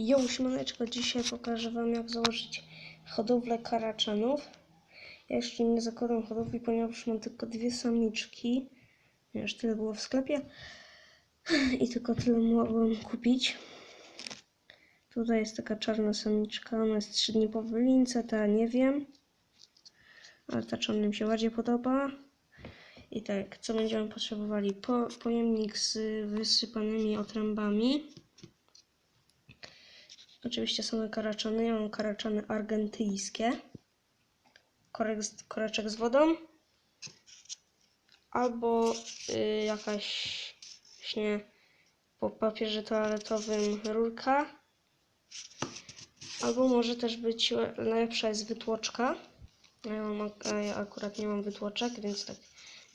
Jo, siemaneczko, dzisiaj pokażę Wam jak założyć hodowlę karaczanów. Ja jeszcze nie zakładam hodowli, ponieważ mam tylko dwie samiczki. Ponieważ tyle było w sklepie i tylko tyle mogłem kupić. Tutaj jest taka czarna samiczka, ona jest 3 dni po wylince, ta nie wiem. Ale ta czarna mi się bardziej podoba. I tak, co będziemy potrzebowali? Po, pojemnik z wysypanymi otrębami. Oczywiście same karaczany. Ja mam karaczany argentyjskie. Korek koreczek z wodą. Albo y, jakaś właśnie po papierze toaletowym rurka. Albo może też być lepsza jest wytłoczka. Ja, mam, ja akurat nie mam wytłoczek, więc tak.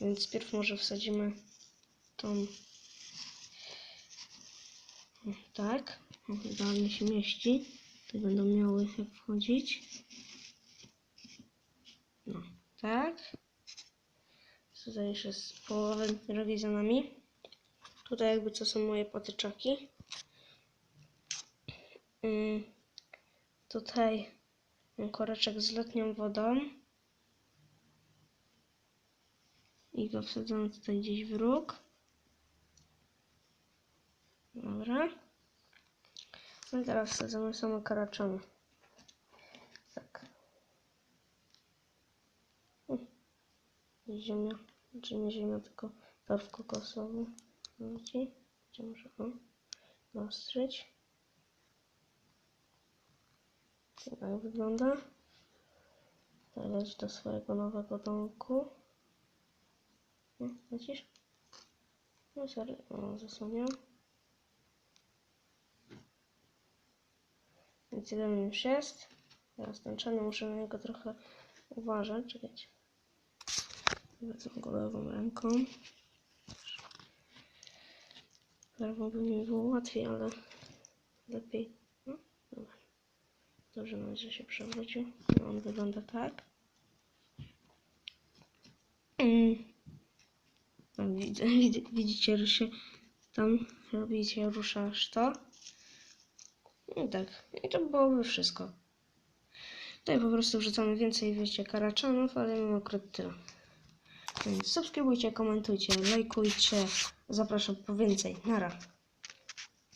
Więc pierw może wsadzimy tą. Tak. Idealnie się mieści. Te będą miały jak wchodzić. No, tak. Tutaj jeszcze z połowę drogi za nami. Tutaj jakby co są moje patyczaki. Ym, tutaj mam koreczek z letnią wodą. I go wsadzamy tutaj gdzieś w róg. Dobra. No teraz wsadzamy same karaczany. Tak. Hmm. Ziemia. Czy nie ziemia, tylko torf kokosowy. Widzicie? Gdzie muszę o, zaostrzyć. Tak wygląda. Teraz do swojego nowego domku. No, lecisz? No sorry, o, zasłonię. Więc jeden już jest. Teraz czarny muszę na niego trochę uważać. Czekajcie. Wezmę go lewą ręką. Prawą by mi było łatwiej, ale lepiej. No. Dobrze, nawet, że się przewrócił. No, on wygląda tak. Mm. No, widzicie, że się tam robicie, ruszasz to. I tak. I to byłoby wszystko. Tutaj po prostu wrzucamy więcej, wiecie, karaczanów, ale mam akurat tyle. Więc subskrybujcie, komentujcie, lajkujcie. Zapraszam po więcej. Nara.